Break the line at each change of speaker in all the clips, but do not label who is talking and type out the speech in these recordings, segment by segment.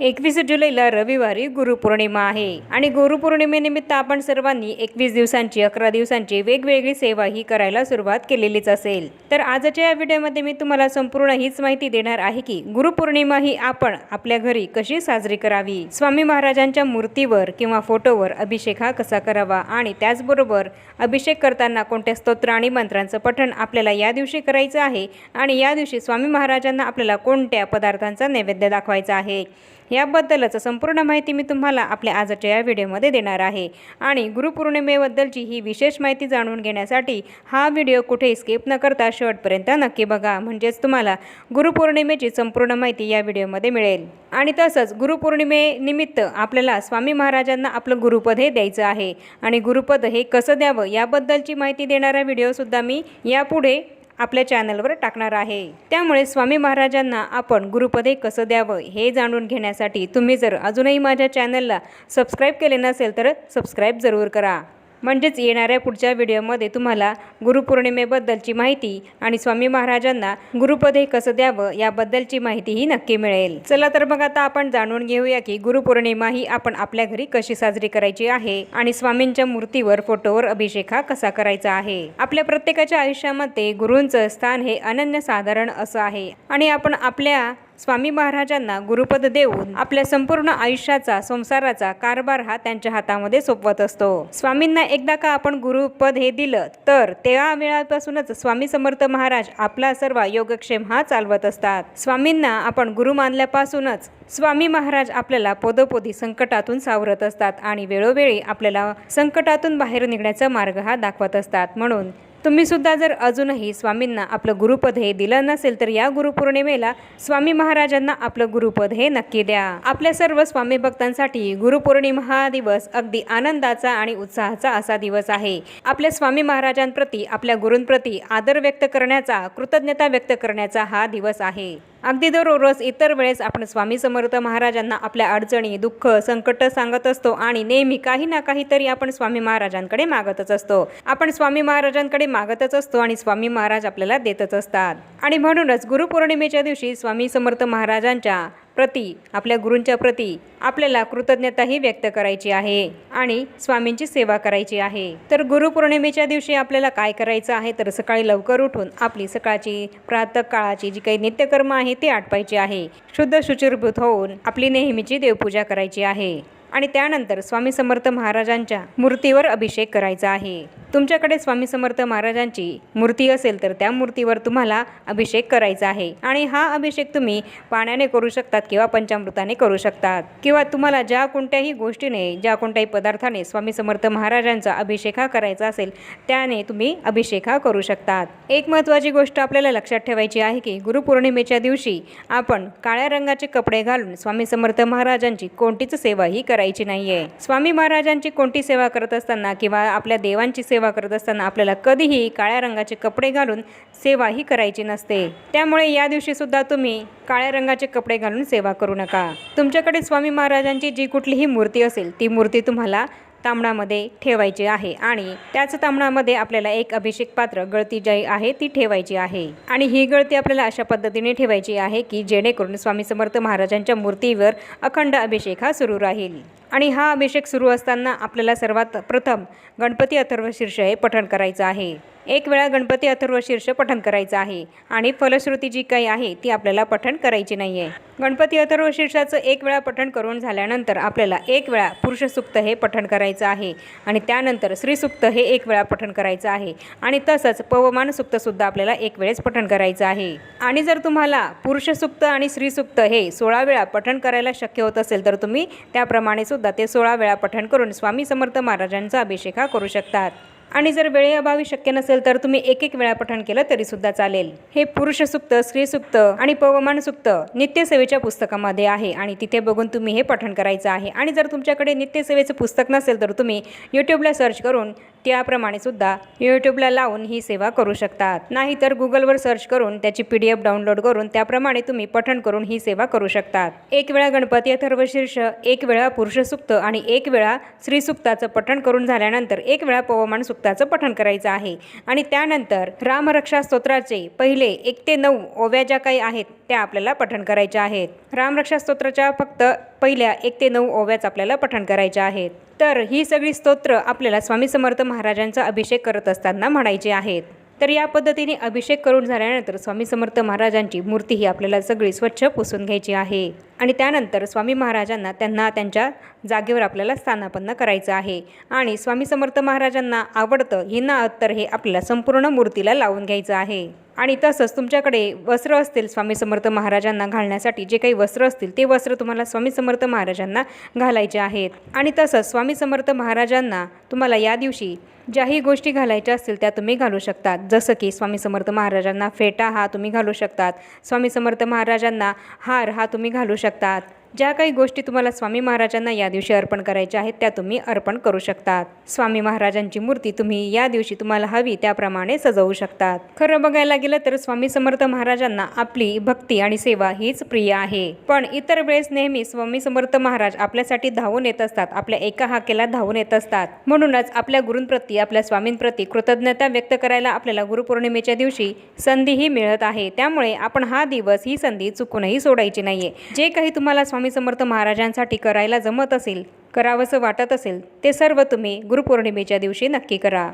एकवीस जुलैला रविवारी गुरुपौर्णिमा आहे. आणि गुरुपौर्णिमेनिमित्त आपण सर्वांनी एकवीस दिवसांची अकरा दिवसांची वेगवेगळी सेवा ही करायला सुरुवात केलेलीच असेल. तर आजच्या या व्हिडिओमध्ये मी तुम्हाला संपूर्ण हीच माहिती देणार आहे की गुरुपौर्णिमा ही आपण आपल्या घरी कशी साजरी करावी? स्वामी महाराजांच्या मूर्तीवर किंवा फोटोवर अभिषेक हा कसा करावा? आणि त्याचबरोबर अभिषेक करताना कोणत्या स्तोत्र आणि मंत्रांचं पठण आपल्याला या दिवशी करायचं आहे? आणि या दिवशी स्वामी महाराजांना आपल्याला कोणत्या पदार्थांचा नैवेद्य दाखवायचा आहे? याबद्दलच संपूर्ण माहिती मी तुम्हाला आपल्या आजच्या या व्हिडिओमध्ये देणार आहे. आणि गुरुपौर्णिमेबद्दलची ही विशेष माहिती जाणून घेण्यासाठी हा व्हिडिओ कुठे स्किप न करता शेवटपर्यंत नक्की बघा. म्हणजेच तुम्हाला गुरुपौर्णिमेची संपूर्ण माहिती या व्हिडिओमध्ये मिळेल. आणि तसंच गुरुपौर्णिमेनिमित्त आपल्याला स्वामी महाराजांना आपलं गुरुपद हे द्यायचं आहे. आणि गुरुपद हे कसं द्यावं याबद्दलची माहिती देणारा व्हिडिओसुद्धा मी यापुढे आपल्या चॅनलवर टाकणार आहे. त्यामुळे स्वामी महाराजांना आपण गुरुपदे कसं द्यावं हे जाणून घेण्यासाठी तुम्ही जर अजूनही माझ्या चॅनलला सबस्क्राईब केले नसेल तर सबस्क्राईब जरूर करा. म्हणजेच येणाऱ्या पुढच्या व्हिडिओमध्ये तुम्हाला गुरुपौर्णिमेबद्दलची माहिती आणि स्वामी महाराजांना गुरुपद हे कसं द्यावं याबद्दलची माहितीही नक्की मिळेल. चला तर मग आता आपण जाणून घेऊया की गुरुपौर्णिमा ही आपण आपल्या घरी कशी साजरी करायची आहे आणि स्वामींच्या मूर्तीवर फोटोवर अभिषेक हा कसा करायचा आहे? आपल्या प्रत्येकाच्या आयुष्यामध्ये गुरूंचं स्थान हे अनन्यसाधारण असं आहे आणि आपण आपल्या स्वामी महाराजांना गुरुपद देऊन आपल्या संपूर्ण आयुष्याचा संसाराचा कारभार हा त्यांच्या हातामध्ये सोपवत असतो. स्वामींना एकदा का आपण गुरुपद हे दिलं तर तेव्हा वेळापासूनच स्वामी समर्थ महाराज आपला सर्व योगक्षेम हा चालवत असतात. स्वामींना आपण गुरु मानल्यापासूनच स्वामी महाराज आपल्याला पोदोपोदी संकटातून सावरत असतात आणि वेळोवेळी आपल्याला संकटातून बाहेर निघण्याचा मार्ग हा दाखवत असतात. म्हणून तुम्ही सुद्धा जर अजूनही स्वामींना आपलं गुरुपद हे दिलं नसेल तर या गुरुपौर्णिमेला स्वामी महाराजांना आपलं गुरुपद हे नक्की द्या. आपल्या सर्व स्वामी भक्तांसाठी गुरुपौर्णिमा हा दिवस अगदी आनंदाचा आणि उत्साहाचा असा दिवस आहे. आपल्या स्वामी महाराजांप्रती आपल्या गुरूंप्रती आदर व्यक्त करण्याचा कृतज्ञता व्यक्त करण्याचा हा दिवस आहे. अगदी दररोज इतर वेळेस आपण स्वामी समर्थ महाराजांना आपल्या अडचणी दुःख संकट सांगत असतो आणि नेहमी काही ना काहीतरी आपण स्वामी महाराजांकडे मागतच असतो. आपण स्वामी महाराजांकडे मागतच असतो आणि स्वामी महाराज आपल्याला देतच असतात. आणि म्हणूनच गुरुपौर्णिमेच्या दिवशी स्वामी समर्थ महाराजांच्या प्रती आपल्या गुरूंच्या प्रती आपल्याला कृतज्ञताही व्यक्त करायची आहे आणि स्वामींची सेवा करायची आहे. तर गुरुपौर्णिमेच्या दिवशी आपल्याला काय करायचं आहे? तर सकाळी लवकर उठून आपली सकाळची प्रातःकाळाची जी काही नित्यकर्म आहे ती आटपायची आहे. शुद्ध शुचिरभूत होऊन आपली नेहमीची देवपूजा करायची आहे. आणि त्यानंतर स्वामी समर्थ महाराजांच्या मूर्तीवर अभिषेक करायचा आहे. तुमच्याकडे स्वामी समर्थ महाराजांची मूर्ती असेल तर त्या मूर्तीवर तुम्हाला अभिषेक करायचा आहे. आणि हा अभिषेक तुम्ही पाण्याने करू शकतात किंवा पंचामृताने करू शकतात. किंवा तुम्हाला ज्या कोणत्याही गोष्टीने ज्या कोणत्याही पदार्थाने स्वामी समर्थ महाराजांचा अभिषेक हा करायचा असेल त्याने तुम्ही अभिषेक हा करू शकतात. एक महत्त्वाची गोष्ट आपल्याला लक्षात ठेवायची आहे की गुरुपौर्णिमेच्या दिवशी आपण काळ्या रंगाचे कपडे घालून स्वामी समर्थ महाराजांची कोणतीच सेवा ही करायची नाहीये. स्वामी महाराजांची कोणती सेवा करत असताना किंवा आपल्या देवांची सेवा सेवा करत असताना आपल्याला कधीही काळ्या रंगाचे कपडे घालून सेवा ही करायची नसते. त्यामुळे या दिवशी सुद्धा तुम्ही काळ्या रंगाचे कपडे घालून सेवा करू नका. तुमच्याकडे स्वामी महाराजांची जी कुठलीही मूर्ती असेल ती मूर्ती तुम्हाला तांबणामध्ये ठेवायची आहे आणि त्याच तांबणामध्ये आपल्याला एक अभिषेक पात्र गळती जी आहे ती ठेवायची आहे. आणि ही गळती आपल्याला अशा पद्धतीने ठेवायची आहे की जेणेकरून स्वामी समर्थ महाराजांच्या मूर्तीवर अखंड अभिषेक हा सुरू राहील. आणि हा अभिषेक सुरू असताना आपल्याला सर्वात प्रथम गणपती अथर्व शीर्ष हे पठण करायचं आहे. एक वेळा गणपती अथर्व शीर्ष पठण करायचं आहे आणि फलश्रुती जी काही आहे ती आपल्याला पठण करायची नाही आहे गणपती अथर्व शीर्षाचं एक वेळा पठण करून झाल्यानंतर आपल्याला एक वेळा पुरुषसुक्त हे पठण करायचं आहे आणि त्यानंतर श्रीसुक्त हे एक वेळा पठण करायचं आहे आणि तसंच पवमान सुक्तसुद्धा आपल्याला एक वेळेस पठण करायचं आहे. आणि जर तुम्हाला पुरुषसुक्त आणि श्रीसुक्त हे सोळा वेळा पठण करायला शक्य होत असेल तर तुम्ही त्याप्रमाणे सुद्धा ते सोळा वेळा पठण करून स्वामी समर्थ महाराजांचा अभिषेक हा करू शकतात. आणि जर वेळेअभावी शक्य नसेल तर तुम्ही एक एक वेळा पठण केलं तरी सुद्धा चालेल. हे पुरुष सुक्त स्त्री सुक्त आणि पवमान सुक्त नित्यसेवेच्या पुस्तकामध्ये आहे आणि तिथे बघून तुम्ही हे पठण करायचं आहे. आणि जर तुमच्याकडे नित्यसेवेचं पुस्तक नसेल तर तुम्ही यूट्यूबला सर्च करून त्याप्रमाणे सुद्धा यूट्यूबला लावून ही सेवा करू शकतात. नाहीतर गुगलवर सर्च करून त्याची पी डी एफ डाउनलोड करून त्याप्रमाणे तुम्ही पठण करून ही सेवा करू शकतात. एक वेळा गणपती अथर्वशीर्ष एक वेळा पुरुष सुक्त आणि एक वेळा स्त्री सुक्ताचं पठण करून झाल्यानंतर एक वेळा पवमान सुक्ताचं पठण करायचं आहे. आणि त्यानंतर रामरक्षा स्तोत्राचे पहिले एक ते नऊ ओव्या ज्या काही आहेत त्या आपल्याला पठण करायच्या आहेत. रामरक्षा स्तोत्राच्या फक्त पहिल्या एक ते नऊ ओव्याच आपल्याला पठण करायच्या आहेत. तर ही सगळी स्तोत्र आपल्याला स्वामी समर्थ महाराजांचा अभिषेक करत असताना म्हणायचे आहेत. तर या पद्धतीने अभिषेक करून झाल्यानंतर स्वामी समर्थ महाराजांची मूर्ती ही आपल्याला सगळी स्वच्छ पुसून घ्यायची आहे. आणि त्यानंतर स्वामी महाराजांना त्यांना त्यांच्या जागेवर आपल्याला स्थानापन्न करायचं आहे. आणि स्वामी समर्थ महाराजांना आवडतं हिना अत्तर हे आपल्याला संपूर्ण मूर्तीला लावून घ्यायचं आहे. आणि तसंच तुमच्याकडे वस्त्र असतील स्वामी समर्थ महाराजांना घालण्यासाठी जे काही वस्त्र असतील ते वस्त्र तुम्हाला स्वामी समर्थ महाराजांना घालायचे आहेत. आणि तसंच स्वामी समर्थ महाराजांना तुम्हाला या दिवशी ज्याही गोष्टी घालायच्या असतील त्या तुम्ही घालू शकतात. जसं की स्वामी समर्थ महाराजांना फेटा हा तुम्ही घालू शकतात. स्वामी समर्थ महाराजांना हार हा तुम्ही घालू शकतात. ज्या काही गोष्टी तुम्हाला स्वामी महाराजांना या दिवशी अर्पण करायच्या आहेत त्या तुम्ही अर्पण करू शकतात. स्वामी महाराजांची मूर्ती तुम्ही या दिवशी तुम्हाला हवी त्याप्रमाणे सजवू शकतात. खरं बघायला गेलं तर स्वामी समर्थ महाराजांना आपली भक्ती आणि सेवा हीच प्रिय आहे. पण इतर वेळेस नेहमी स्वामी समर्थ महाराज आपल्यासाठी धावून येत असतात आपल्या एका हाकेला धावून येत असतात. म्हणूनच आपल्या गुरूंप्रती आपल्या स्वामींप्रती कृतज्ञता व्यक्त करायला आपल्याला गुरुपौर्णिमेच्या दिवशी संधीही मिळत आहे. त्यामुळे आपण हा दिवस ही संधी चुकूनही सोडायची नाहीये. जे काही तुम्हाला स्वामी समर्थ महाराजांसाठी करायला जमत असेल करावंसं वाटत असेल ते सर्व तुम्ही गुरुपौर्णिमेच्या दिवशी नक्की करा.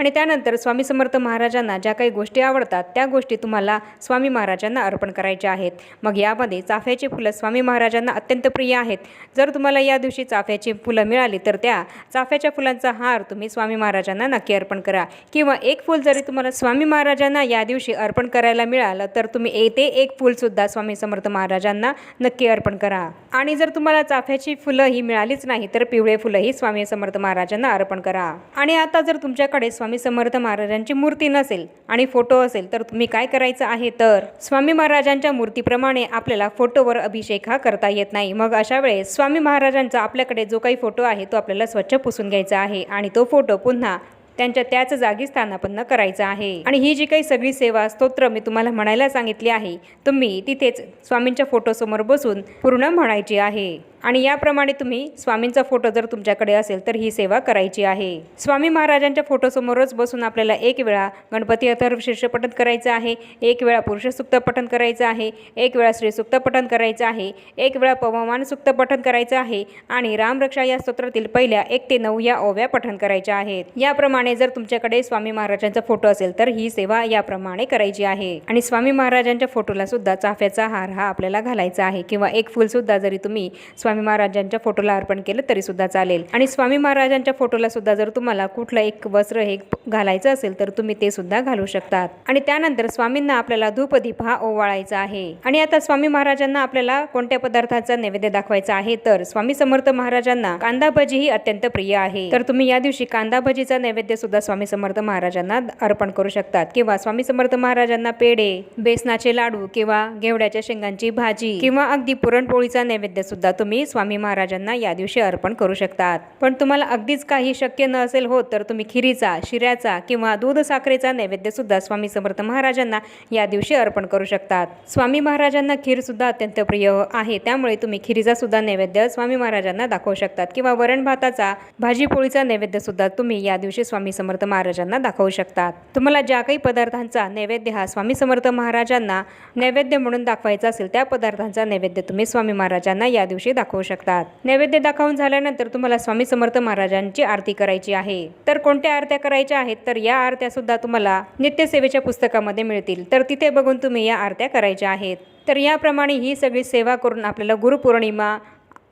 आणि त्यानंतर स्वामी समर्थ महाराजांना ज्या काही गोष्टी आवडतात त्या गोष्टी तुम्हाला स्वामी महाराजांना अर्पण करायच्या आहेत. मग यामध्ये चाफ्याची फुलं स्वामी महाराजांना अत्यंत प्रिय आहेत. जर तुम्हाला या दिवशी चाफ्याची फुलं मिळाली तर त्या चाफ्याच्या फुलांचा हार तुम्ही स्वामी महाराजांना नक्की अर्पण करा. किंवा एक फूल जरी तुम्हाला स्वामी महाराजांना या दिवशी अर्पण करायला मिळालं तर तुम्ही ए- ते एक फूलसुद्धा स्वामी समर्थ महाराजांना नक्की अर्पण करा. आणि जर तुम्हाला चाफ्याची फुलं ही मिळालीच नाही तर पिवळे फुलंही स्वामी समर्थ महाराजांना अर्पण करा. आणि आता जर तुमच्याकडे स्वामी स्वामी समर्थ महाराजांची मूर्ती नसेल आणि फोटो असेल तर तुम्ही काय करायचं आहे? तर स्वामी महाराजांच्या मूर्तीप्रमाणे आपल्याला फोटोवर अभिषेक हा करता येत नाही. मग अशा वेळेस स्वामी महाराजांचा आपल्याकडे जो काही फोटो आहे तो आपल्याला स्वच्छ पुसून घ्यायचा आहे आणि तो फोटो पुन्हा त्यांच्या त्याच जागी स्थानापन्न करायचं आहे. आणि ही जी काही सगळी सेवा स्तोत्र मी तुम्हाला म्हणायला सांगितली आहे तुम्ही तिथेच स्वामींच्या फोटोसमोर बसून पूर्ण म्हणायची आहे. आणि याप्रमाणे तुम्ही स्वामींचा फोटो जर तुमच्याकडे असेल तर ही सेवा करायची आहे. स्वामी महाराजांच्या फोटोसमोरच बसून आपल्याला एक वेळा गणपती अथर्व शीर्ष पठण करायचं आहे एक वेळा पुरुष सुक्त पठण करायचं आहे एक वेळा श्री सुक्त पठण करायचं आहे एक वेळा पवमान सुक्त पठण करायचं आहे आणि रामरक्षा या स्तोत्रातील पहिल्या एक ते नऊ या ओव्या पठण करायच्या आहेत. याप्रमाणे जर तुमच्याकडे स्वामी महाराजांचा फोटो असेल तर ही सेवा याप्रमाणे करायची आहे. आणि स्वामी महाराजांच्या फोटोला सुद्धा चाफ्याचा हार हा आपल्याला घालायचा आहे किंवा एक फुलसुद्धा जरी तुम्ही स्वामी महाराजांच्या फोटोला अर्पण केलं तरी सुद्धा चालेल. आणि स्वामी महाराजांच्या फोटोला सुद्धा जर तुम्हाला कुठलं एक वस्त्र हे घालायचं असेल तर तुम्ही ते सुद्धा घालू शकतात. आणि त्यानंतर स्वामींना आपल्याला धूपदीप हा ओवाळायचा आहे. आणि आता स्वामी महाराजांना आपल्याला कोणत्या पदार्थाचा नैवेद्य दाखवायचा आहे तर स्वामी समर्थ महाराजांना कांदा भजी ही अत्यंत प्रिय आहे. तर तुम्ही या दिवशी कांदा भजीचा नैवेद्य सुद्धा स्वामी समर्थ महाराजांना अर्पण करू शकतात. किंवा स्वामी समर्थ महाराजांना पेढे बेसनाचे लाडू किंवा घेवड्याच्या शेंगांची भाजी किंवा अगदी पुरणपोळीचा नैवेद्य सुद्धा तुम्ही स्वामी महाराजांना या दिवशी अर्पण करू शकतात. पण तुम्हाला अगदीच काही शक्य न असेल होत तर तुम्ही खिरीचा शिऱ्याचा किंवा दूध साखरेचा नैवेद्य सुद्धा स्वामी समर्थ महाराजांना या दिवशी अर्पण करू शकतात. स्वामी महाराजांना खीर सुद्धा अत्यंत प्रिय आहे. त्यामुळे तुम्ही खिरीचा सुद्धा नैवेद्य स्वामी महाराजांना दाखवू शकतात किंवा वरण भाताचा भाजी पोळीचा नैवेद्य सुद्धा तुम्ही या दिवशी स्वामी समर्थ महाराजांना दाखवू शकतात. तुम्हाला ज्या काही पदार्थांचा नैवेद्य हा स्वामी समर्थ महाराजांना नैवेद्य म्हणून दाखवायचा असेल त्या पदार्थांचा नैवेद्य तुम्ही स्वामी महाराजांना या दिवशी दाखवा दाखवू शकतात. नैवेद्य दाखवून झाल्यानंतर तुम्हाला स्वामी समर्थ महाराजांची आरती करायची आहे. तर कोणत्या आरत्या करायच्या आहेत? तर या आरत्या सुद्धा तुम्हाला नित्यसेवेच्या पुस्तकामध्ये मिळतील. तर तिथे बघून तुम्ही या आरत्या करायच्या आहेत. तर याप्रमाणे ही सगळी सेवा करून आपल्याला गुरुपौर्णिमा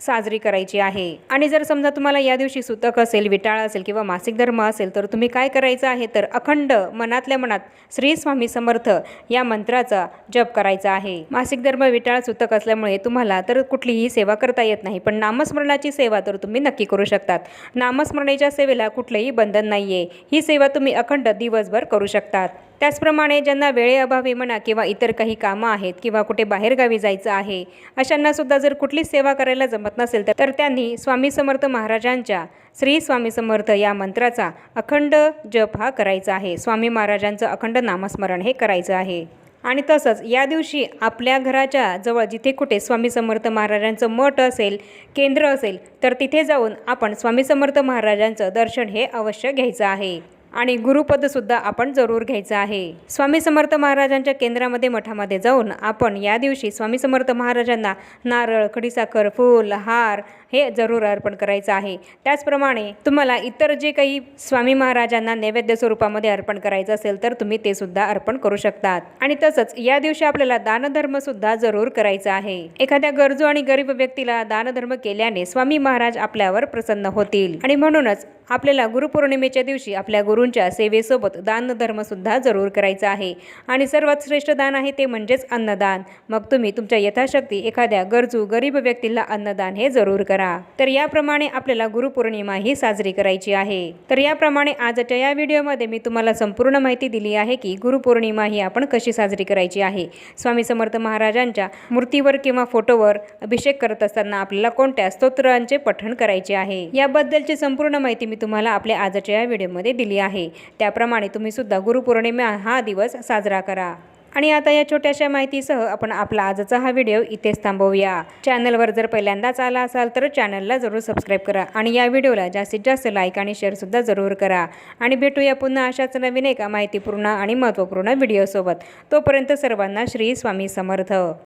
साजरी करायची आहे. आणि जर समजा तुम्हाला या दिवशी सुतक असेल विटाळ असेल किंवा मासिक धर्म असेल तर तुम्ही काय करायचं आहे? तर अखंड मनातल्या मनात श्री स्वामी समर्थ या मंत्राचा जप करायचा आहे. मासिक धर्म विटाळ सुतक असल्यामुळे तुम्हाला तर कुठलीही सेवा करता येत नाही पण नामस्मरणाची सेवा तर तुम्ही नक्की करू शकतात. नामस्मरणेच्या सेवेला कुठलंही बंधन नाही आहे ही सेवा तुम्ही अखंड दिवसभर करू शकतात. त्याचप्रमाणे ज्यांना वेळेअभावी म्हणा किंवा इतर काही कामं आहेत किंवा कुठे बाहेरगावी जायचं आहे अशांना सुद्धा जर कुठलीच सेवा करायला जमत नसेल तर- तर त्यांनी स्वामी समर्थ महाराजांच्या श्री स्वामी समर्थ या मंत्राचा अखंड जप हा करायचा आहे. स्वामी महाराजांचं अखंड नामस्मरण हे करायचं आहे. आणि तसंच या दिवशी आपल्या घराच्या जवळ जिथे कुठे स्वामी समर्थ महाराजांचं मठ असेल केंद्र असेल तर तिथे जाऊन आपण स्वामी समर्थ महाराजांचं दर्शन हे अवश्य घ्यायचं आहे. आणि गुरुपदसुद्धा आपण जरूर घ्यायचं आहे. स्वामी समर्थ महाराजांच्या केंद्रामध्ये मठामध्ये जाऊन आपण या दिवशी स्वामी समर्थ महाराजांना नारळ खडीसाखर फूल हार हे जरूर अर्पण करायचं आहे. त्याचप्रमाणे तुम्हाला इतर जे काही स्वामी महाराजांना नैवेद्य स्वरूपामध्ये अर्पण करायचं असेल तर तुम्ही ते सुद्धा अर्पण करू शकतात. आणि तसंच या दिवशी आपल्याला दानधर्म सुद्धा जरूर करायचा आहे. एखाद्या गरजू आणि गरीब व्यक्तीला दानधर्म केल्याने स्वामी महाराज आपल्यावर प्रसन्न होतील. आणि म्हणूनच आपल्याला गुरुपौर्णिमेच्या दिवशी आपल्या गुरूंच्या सेवेसोबत दानधर्मसुद्धा जरूर करायचा आहे. आणि सर्वात श्रेष्ठ दान आहे ते म्हणजेच अन्नदान. मग तुम्ही तुमच्या यथाशक्ती एखाद्या गरजू गरीब व्यक्तीला अन्नदान हे जरूर करा. तर याप्रमाणे आपल्याला गुरुपौर्णिमा ही साजरी करायची आहे. तर याप्रमाणे आजच्या या व्हिडिओमध्ये मी तुम्हाला संपूर्ण माहिती दिली आहे की गुरुपौर्णिमा ही आपण कशी साजरी करायची आहे. स्वामी समर्थ महाराजांच्या मूर्तीवर किंवा फोटोवर अभिषेक करत असताना आपल्याला कोणत्या स्तोत्रांचे पठण करायचे आहे? याबद्दलची संपूर्ण माहिती मी तुम्हाला आपल्या आजच्या या व्हिडिओमध्ये दिली आहे. त्याप्रमाणे तुम्ही सुद्धा गुरुपौर्णिमा हा दिवस साजरा करा. आणि आता या छोट्याशा माहितीसह आपण आपला आजचा हा व्हिडिओ इथेच थांबवूया. चॅनलवर जर पहिल्यांदाच आला असाल तर चॅनलला जरूर सबस्क्राईब करा आणि या व्हिडिओला जास्तीत जास्त लाईक आणि शेअरसुद्धा जरूर करा. आणि भेटूया पुन्हा अशाच नवीन एका माहितीपूर्ण आणि महत्त्वपूर्ण व्हिडिओसोबत. तोपर्यंत सर्वांना श्री स्वामी समर्थ.